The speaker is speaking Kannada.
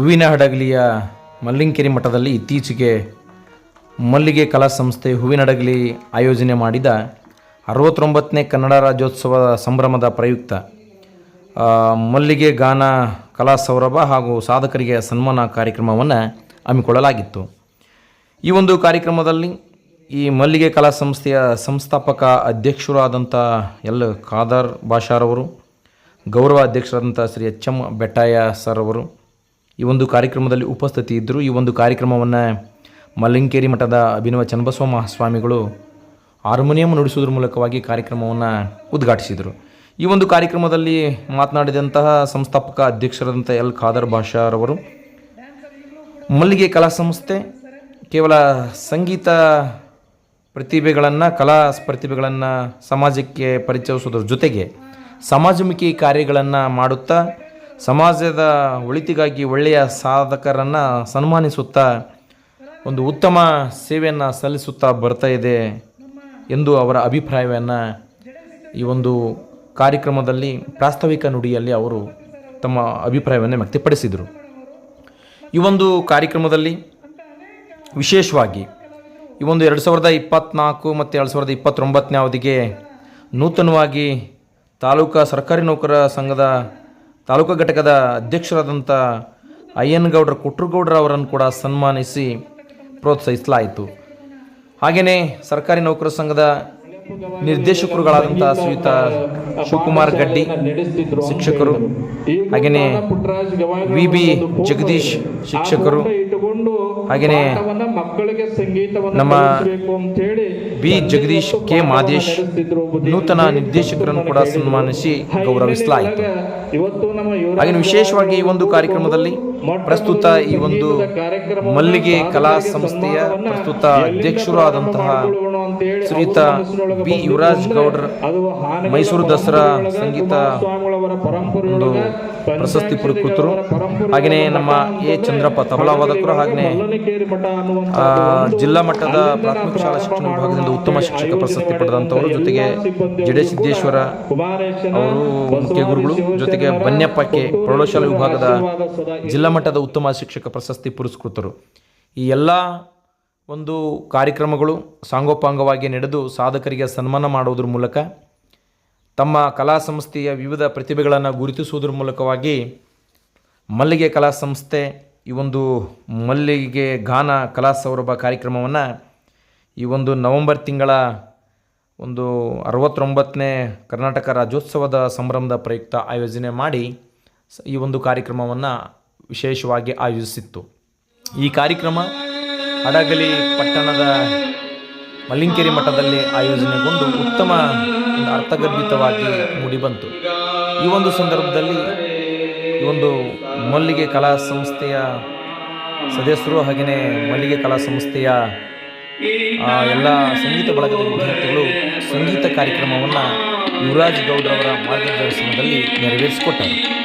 ಹೂವಿನ ಹಡಗಲಿಯ ಮಲ್ಲಿಂಕೆರೆ ಮಠದಲ್ಲಿ ಇತ್ತೀಚೆಗೆ ಮಲ್ಲಿಗೆ ಕಲಾ ಸಂಸ್ಥೆ ಹೂವಿನ ಹಡಗಲಿ ಆಯೋಜನೆ ಮಾಡಿದ ಅರವತ್ತೊಂಬತ್ತನೇ ಕನ್ನಡ ರಾಜ್ಯೋತ್ಸವ ಸಂಭ್ರಮದ ಪ್ರಯುಕ್ತ ಮಲ್ಲಿಗೆ ಗಾನ ಕಲಾ ಸೌರಭ ಹಾಗೂ ಸಾಧಕರಿಗೆ ಸನ್ಮಾನ ಕಾರ್ಯಕ್ರಮವನ್ನು ಹಮ್ಮಿಕೊಳ್ಳಲಾಗಿತ್ತು. ಈ ಒಂದು ಕಾರ್ಯಕ್ರಮದಲ್ಲಿ ಈ ಮಲ್ಲಿಗೆ ಕಲಾ ಸಂಸ್ಥೆಯ ಸಂಸ್ಥಾಪಕ ಅಧ್ಯಕ್ಷರಾದಂಥ ಎಲ್ ಖಾದರ್ ಬಾಷಾರವರು ಗೌರವ ಅಧ್ಯಕ್ಷರಾದಂಥ Shri H M Bettaiah sir ಅವರು ಈ ಒಂದು ಕಾರ್ಯಕ್ರಮದಲ್ಲಿ ಉಪಸ್ಥಿತಿ ಇದ್ದರು. ಈ ಒಂದು ಕಾರ್ಯಕ್ರಮವನ್ನು ಮಲ್ಲಿಂಗೇರಿ ಮಠದ ಅಭಿನವ ಚನ್ನಬಸವ ಮಹಾಸ್ವಾಮಿಗಳು ಹಾರ್ಮೋನಿಯಂ ನುಡಿಸುವುದರ ಮೂಲಕವಾಗಿ ಕಾರ್ಯಕ್ರಮವನ್ನು ಉದ್ಘಾಟಿಸಿದರು. ಈ ಒಂದು ಕಾರ್ಯಕ್ರಮದಲ್ಲಿ ಮಾತನಾಡಿದಂತಹ ಸಂಸ್ಥಾಪಕ ಅಧ್ಯಕ್ಷರಾದಂಥ ಎಲ್ ಖಾದರ್ ಬಾಷಾರವರು ಮಲ್ಲಿಗೆ ಕಲಾ ಸಂಸ್ಥೆ, ಕೇವಲ ಸಂಗೀತ ಪ್ರತಿಭೆಗಳನ್ನು, ಕಲಾ ಪ್ರತಿಭೆಗಳನ್ನು ಸಮಾಜಕ್ಕೆ ಪರಿಚಯಿಸೋದ್ರ ಜೊತೆಗೆ ಸಮಾಜಮುಖಿ ಕಾರ್ಯಗಳನ್ನು ಮಾಡುತ್ತಾ ಸಮಾಜದ ಒಳಿತಿಗಾಗಿ ಒಳ್ಳೆಯ ಸಾಧಕರನ್ನು ಸನ್ಮಾನಿಸುತ್ತಾ ಒಂದು ಉತ್ತಮ ಸೇವೆಯನ್ನು ಸಲ್ಲಿಸುತ್ತಾ ಬರ್ತಾ ಇದೆ ಎಂದು ಅವರ ಅಭಿಪ್ರಾಯವನ್ನು ಈ ಒಂದು ಕಾರ್ಯಕ್ರಮದಲ್ಲಿ ಪ್ರಾಸ್ತಾವಿಕ ನುಡಿಯಲ್ಲಿ ಅವರು ತಮ್ಮ ಅಭಿಪ್ರಾಯವನ್ನು ವ್ಯಕ್ತಪಡಿಸಿದರು. ಈ ಒಂದು ಕಾರ್ಯಕ್ರಮದಲ್ಲಿ ವಿಶೇಷವಾಗಿ ಈ ಒಂದು ಎರಡು ಸಾವಿರದ ಇಪ್ಪತ್ತ್ನಾಲ್ಕು ಮತ್ತು ಎರಡು ಸಾವಿರದ ಇಪ್ಪತ್ತೊಂಬತ್ತನೇ ಅವಧಿಗೆ ನೂತನವಾಗಿ ತಾಲೂಕಾ ಸರ್ಕಾರಿ ನೌಕರ ಸಂಘದ ತಾಲೂಕಾ ಘಟಕದ ಅಧ್ಯಕ್ಷರಾದಂಥ ಅಯ್ಯನಗೌಡರ ಕೊಟ್ರಗೌಡರ ಅವರನ್ನು ಕೂಡ ಸನ್ಮಾನಿಸಿ ಪ್ರೋತ್ಸಾಹಿಸಲಾಯಿತು. ಹಾಗೆಯೇ ಸರ್ಕಾರಿ ನೌಕರ ಸಂಘದ ನಿರ್ದೇಶಕರುಗಳಾದಂಥ ಶ್ರೀಯುತ ಶಿವಕುಮಾರ್ ಗಡ್ಡಿ ಶಿಕ್ಷಕರು ಹಾಗೆಯೇ ವಿ ಬಿ ಜಗದೀಶ್ ಶಿಕ್ಷಕರು ಹಾಗೆಯೇ ಮಕ್ಕಳಿಗೆ ಸಂಗೀತವನ್ನು ನಮ್ಮ ಅಂತ ಹೇಳಿ ಬಿ. ಜಗದೀಶ್ ಕೆ. ಮಾದೇಶ್ ನೂತನ ನಿರ್ದೇಶಕರನ್ನು ಕೂಡ ಸನ್ಮಾನಿಸಿ ಗೌರವಿಸಲಾಯಿತು. ಇವತ್ತು ನಮ್ಮ ಯುವ ಹಾಗೆ ವಿಶೇಷವಾಗಿ ಈ ಒಂದು ಕಾರ್ಯಕ್ರಮದಲ್ಲಿ ಪ್ರಸ್ತುತ ಈ ಒಂದು ಮಲ್ಲಿಗೆ ಕಲಾ ಸಂಸ್ಥೆಯ ಪ್ರಸ್ತುತ ಅಧ್ಯಕ್ಷರು ಆದಂತಹ ಶ್ರೀತ ಬಿ. ಯುವರಾಜ್ ಗೌಡ್ರ ಮೈಸೂರು ದಸರಾ ಸಂಗೀತ ಒಂದು ಪ್ರಶಸ್ತಿ ಪುರಸ್ಕೃತರು ಹಾಗೆಯೇ ನಮ್ಮ ಎ. ಚಂದ್ರಪ್ಪ ತಬಲಾ ವಾದಕರು ಹಾಗೆಯೇ ಜಿಲ್ಲಾ ಮಟ್ಟದ ಪ್ರಾಥಮಿಕ ಶಾಲಾ ಶಿಕ್ಷಣ ವಿಭಾಗದಿಂದ ಉತ್ತಮ ಶಿಕ್ಷಕ ಪ್ರಶಸ್ತಿ ಪಡೆದಂಥವರು, ಜೊತೆಗೆ ಜಡೆ ಸಿದ್ದೇಶ್ವರ ಅವರು ಮುಖ್ಯ ಗುರುಗಳು, ಜೊತೆಗೆ ಕೆ. ಪ್ರೌಢಶಾಲಾ ವಿಭಾಗದ ಜಿಲ್ಲಾ ಮಟ್ಟದ ಉತ್ತಮ ಶಿಕ್ಷಕ ಪ್ರಶಸ್ತಿ ಪುರಸ್ಕೃತರು. ಈ ಎಲ್ಲ ಒಂದು ಕಾರ್ಯಕ್ರಮಗಳು ಸಾಂಗೋಪಾಂಗವಾಗಿ ನಡೆದು ಸಾಧಕರಿಗೆ ಸನ್ಮಾನ ಮಾಡುವುದರ ಮೂಲಕ ತಮ್ಮ ಕಲಾ ಸಂಸ್ಥೆಯ ವಿವಿಧ ಪ್ರತಿಭೆಗಳನ್ನು ಗುರುತಿಸುವುದರ ಮೂಲಕವಾಗಿ ಮಲ್ಲಿಗೆ ಕಲಾ ಸಂಸ್ಥೆ ಈ ಒಂದು ಮಲ್ಲಿಗೆ ಗಾನ ಕಲಾ ಸೌರಭ ಕಾರ್ಯಕ್ರಮವನ್ನು ಈ ಒಂದು ನವೆಂಬರ್ ತಿಂಗಳ ಒಂದು ಅರವತ್ತೊಂಬತ್ತನೇ ಕರ್ನಾಟಕ ರಾಜ್ಯೋತ್ಸವದ ಸಂಭ್ರಮದ ಪ್ರಯುಕ್ತ ಆಯೋಜನೆ ಮಾಡಿ ಈ ಒಂದು ಕಾರ್ಯಕ್ರಮವನ್ನು ವಿಶೇಷವಾಗಿ ಆಯೋಜಿಸಿತ್ತು. ಈ ಕಾರ್ಯಕ್ರಮ ಹಡಗಲಿ ಪಟ್ಟಣದ ಮಲ್ಲಿಂಕೆರೆ ಮಠದಲ್ಲಿ ಆಯೋಜನೆಗೊಂಡು ಉತ್ತಮ ಅರ್ಥಗರ್ಭಿತವಾಗಿ ಮೂಡಿಬಂತು. ಈ ಒಂದು ಸಂದರ್ಭದಲ್ಲಿ ಈ ಒಂದು ಮಲ್ಲಿಗೆ ಕಲಾ ಸಂಸ್ಥೆಯ ಸದಸ್ಯರು ಹಾಗೆಯೇ ಮಲ್ಲಿಗೆ ಕಲಾ ಸಂಸ್ಥೆಯ ಎಲ್ಲ ಸಂಗೀತ ಬಳಗದ ವಿದ್ಯಾರ್ಥಿಗಳು ಸಂಗೀತ ಕಾರ್ಯಕ್ರಮವನ್ನು ಯುವರಾಜ್ ಗೌಡ್ರವರ ಮಾರ್ಗದರ್ಶನದಲ್ಲಿ ನೆರವೇರಿಸಿಕೊಟ್ಟರು.